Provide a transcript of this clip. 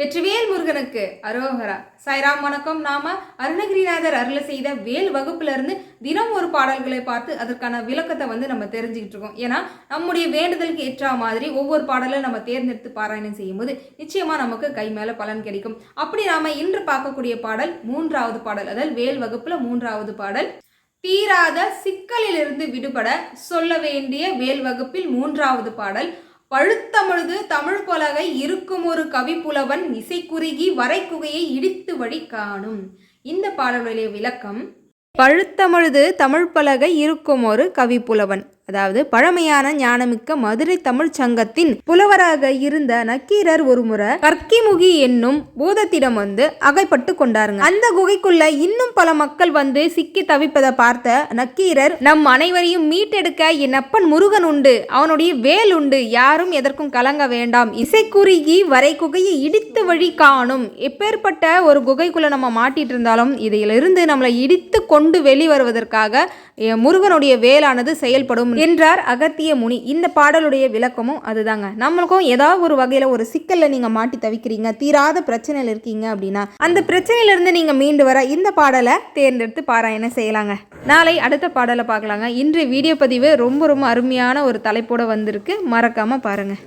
வெற்றிவேல் முருகனுக்கு அரோகரா. சாய்ராம் வணக்கம். நாம அருணகிரிநாதர் அருளை செய்த வேல் வகுப்புல இருந்து தினம் ஒரு பாடல்களை பார்த்து அதற்கான விளக்கத்தை வந்து நம்ம தெரிஞ்சுக்கிட்டு இருக்கோம். ஏன்னா நம்முடைய வேண்டுதலுக்கு ஏற்ற மாதிரி ஒவ்வொரு பாடலும் நம்ம தேர்ந்தெடுத்து பாராயணம் செய்யும்போது நிச்சயமா நமக்கு கை மேல பலன் கிடைக்கும். அப்படி நாம இன்று பார்க்கக்கூடிய பாடல் மூன்றாவது பாடல் அதாவது வேல் வகுப்புல மூன்றாவது பாடல். தீராத சிக்கலிலிருந்து விடுபட சொல்ல வேண்டிய வேல் வகுப்பில் மூன்றாவது பாடல். பழுத்தமிழ்து தமிழ் பலகை இருக்கும் ஒரு கவிப்புலவன் இசைக்குறுகி வரைக்குகையை இடித்து வழி காணும் இந்த பாடலுடைய விளக்கம் பழுத்தமிழ்து தமிழ் பலகை இருக்கும் ஒரு கவிப்புலவன் அதாவது பழமையான ஞானமிக்க மதுரை தமிழ்ச் சங்கத்தின் புலவராக இருந்த நக்கீரர் ஒருமுறை கர்க்கிமுகி என்னும் பூதத்திடம் வந்து அகைப்பட்டு கொண்டாருங்க. அந்த குகைக்குள்ள இன்னும் பல மக்கள் வந்து சிக்கி தவிப்பதை பார்த்த நக்கீரர் நம் அனைவரையும் மீட்டெடுக்க என் அப்பன் முருகன் உண்டு. அவனுடைய வேல் உண்டு. யாரும் எதற்கும் கலங்க வேண்டாம். இசைக்குறுகி வரை குகையை இடித்து வழி காணும். எப்பேற்பட்ட ஒரு குகைக்குள்ள நம்ம மாட்டிட்டு இருந்தாலும் இதிலிருந்து நம்மளை இடித்து கொண்டு வெளிவருவதற்காக முருகனுடைய வேலானது செயல்படும் என்றார் அகத்திய முனி. இந்த பாடலுடைய விளக்கமும் அதுதாங்க. நம்மளுக்கும் ஏதாவது ஒரு வகையில் ஒரு சிக்கலில் நீங்கள் மாட்டி தவிக்கிறீங்க தீராத பிரச்சனையில் இருக்கீங்க அப்படின்னா அந்த பிரச்சனையிலிருந்து நீங்கள் மீண்டு வர இந்த பாடலை தேர்ந்தெடுத்து பாராயணம் செய்யலாங்க. நாளை அடுத்த பாடலை பார்க்கலாங்க. இன்று வீடியோ பதிவு ரொம்ப ரொம்ப அருமையான ஒரு தலைப்போட வந்திருக்கு. மறக்காமல் பாருங்கள்